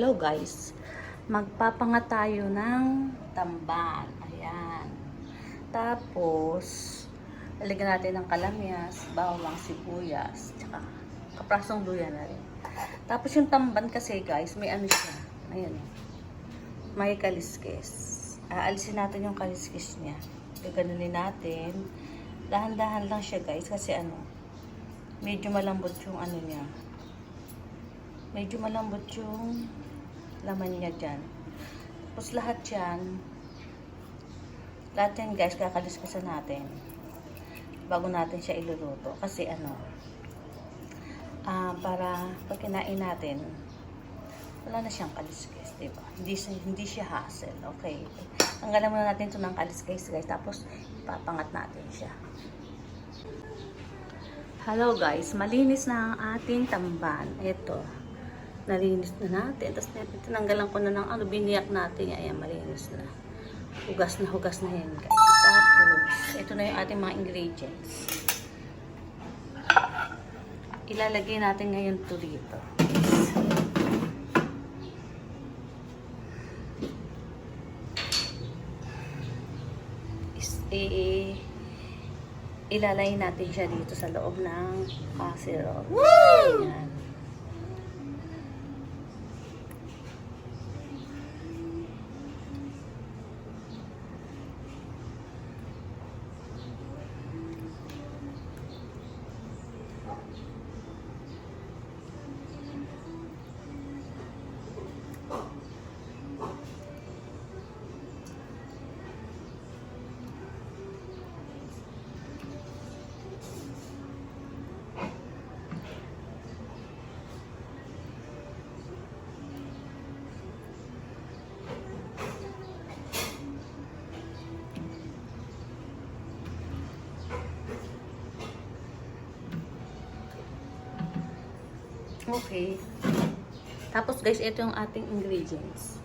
Hello guys, magpapanga tayo ng tamban. Ayan. Tapos, lalagyan natin ng kalamyas, bawang, sibuyas, tsaka kaprasong luya na rin. Tapos yung tamban kasi guys, may ano siya. Ayan. May kaliskis. Aalisin natin yung kaliskis niya. Gaganunin natin. Dahan-dahan lang siya guys kasi ano, medyo malambot yung ano niya. Medyo malambot yung laman niya dyan. Tapos lahat yan, lahat yan guys, kakaliskasan natin bago natin siya iluluto. Kasi ano, ah para pag kinain natin, wala na siyang kaliskis, di ba? Hindi, hindi siya hassle, okay? Tanggalan muna natin ito ng kaliskis guys, tapos ipapangat natin siya. Hello guys, malinis na ang ating tamban. Ito, nalinis na natin. Tapos tinanggalan ko na ng ano, biniyak natin. Ayan, malinis na. Hugas na hugas na yan guys. Tapos, ito na yung ating mga ingredients. Ilalagay natin ngayon to dito. Is, i- ilalay natin siya dito sa loob ng casserole. Ayan. Okay. Tapos guys, ito yung ating ingredients.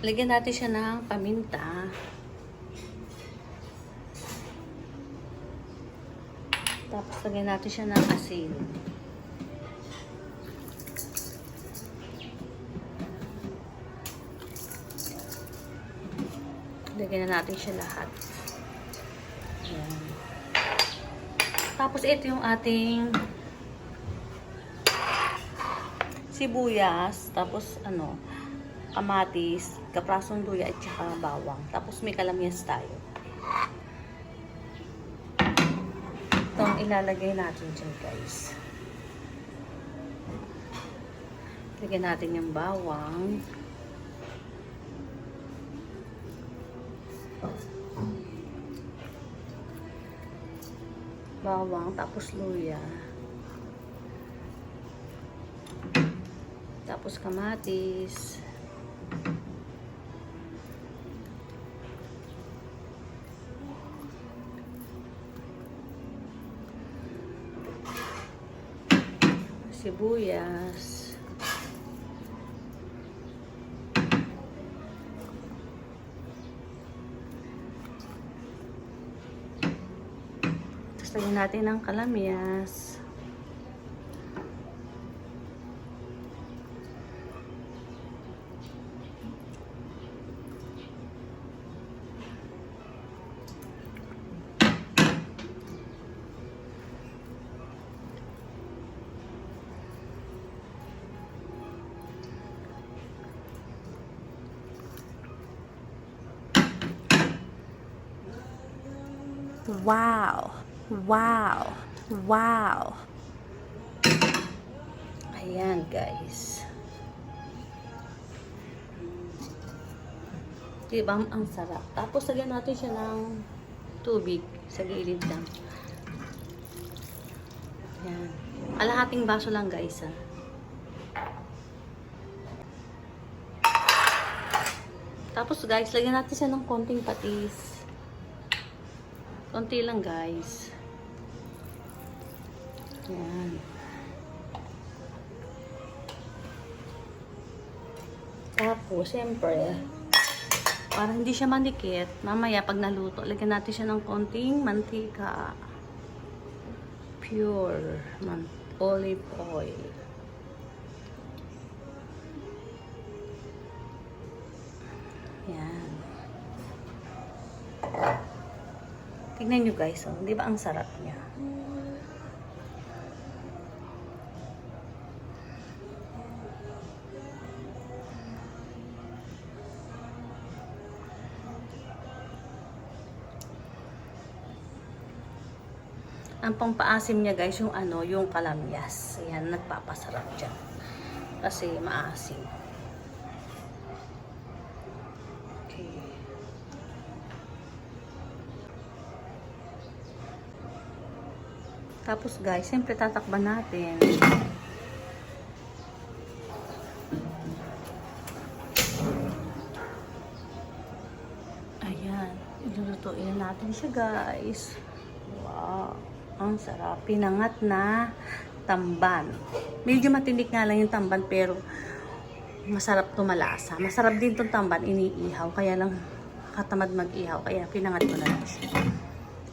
Lagyan natin siya ng paminta. Tapos lagyan natin siya ng asin. Lagyan na natin siya lahat. Ayan. Tapos ito yung ating sibuyas, tapos ano, kamatis, kaprasong luya at saka bawang. Tapos may kalamyas tayo. Itong ilalagay natin dyan guys. Lagyan natin yung bawang. Bawang, tapos luya. Tapos kamatis. Sibuyas. Lagyan natin ng kalamyas. Wow! Wow! Wow! Ayan, guys. Diba, ang sarap. Tapos, lagyan natin siya ng tubig sa gilid lang. Ayan. Alahating baso lang, guys, ah. Tapos, guys, lagyan natin siya ng konting patis. Konti lang guys. Yan. Tapos, siyempre, para hindi siya manikit, mamaya pag naluto, lagyan natin siya ng konting mantika. pure man, olive oil. Yan. Tignan nyo guys, oh. di ba ang sarap niya? Ang pampaasim niya guys, yung ano, yung kalamyas. Ayan, nagpapasarap dyan. Kasi maasim. Okay. Tapos guys, siyempre tatakban natin. Ayan, ilulutuin na natin siya guys. Wow, ang sarap. Pinangat na tamban. Medyo matinik nga lang yung tamban pero masarap tumalasa. Masarap din tong tamban, iniihaw. Kaya lang katamad mag-ihaw. Kaya pinangat ko na lang siya.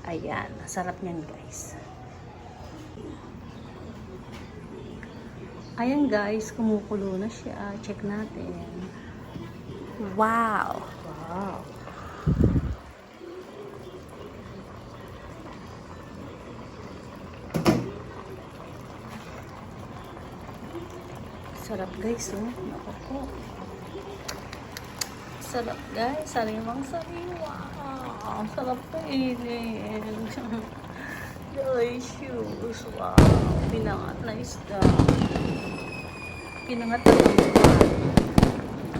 Ayan, sarap niyan guys. Ayan guys, kumukulo na siya. Check natin. Wow! Wow! Sarap guys, oh. Naku po. Sarap guys. Sariwang sariwa. Sarap kainin. Delicious. Wow. Pinangat na isda. Pinangat na tamban.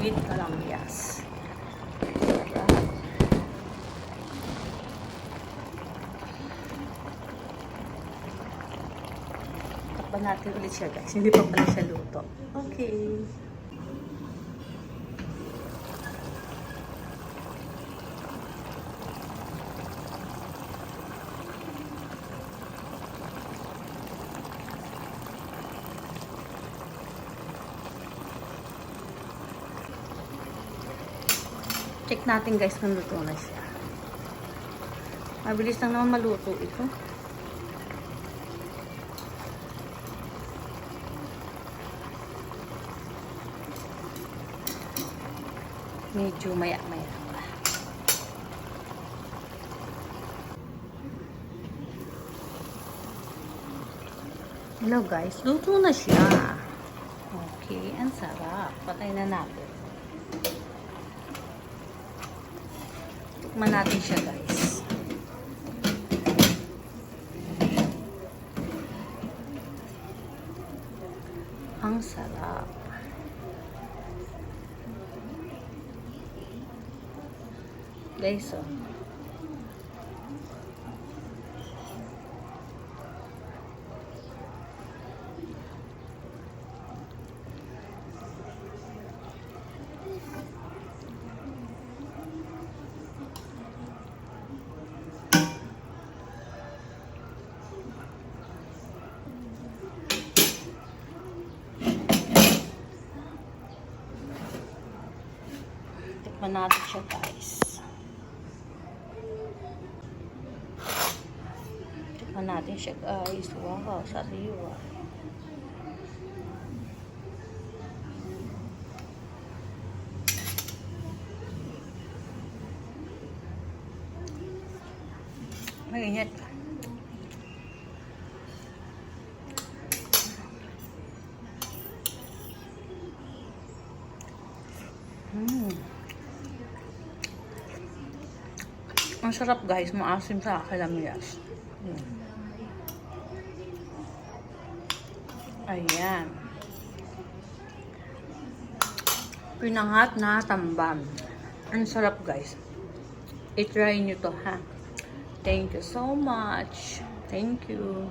With kalamyas. Sarap. Takpan natin ulit siya guys. Hindi pa pala siya luto. Okay. Check natin guys kung luto na siya. Mabilis lang naman maluto ito. Medyo maya-maya pa. Hello guys, luto na siya. Okay, ang sarap. Patay na natin. Tikman natin siya guys. Ang sarap. Guys, oh. Tikman natin siya guys. Tikman natin siya guys. Wow, sariwa. Mainit. Mm. Ang sarap guys, maasim sa kalamyas. Mm. Ayan. Pinangat na tamban. Ang sarap guys. I-try nyo to ha. Thank you so much. Thank you.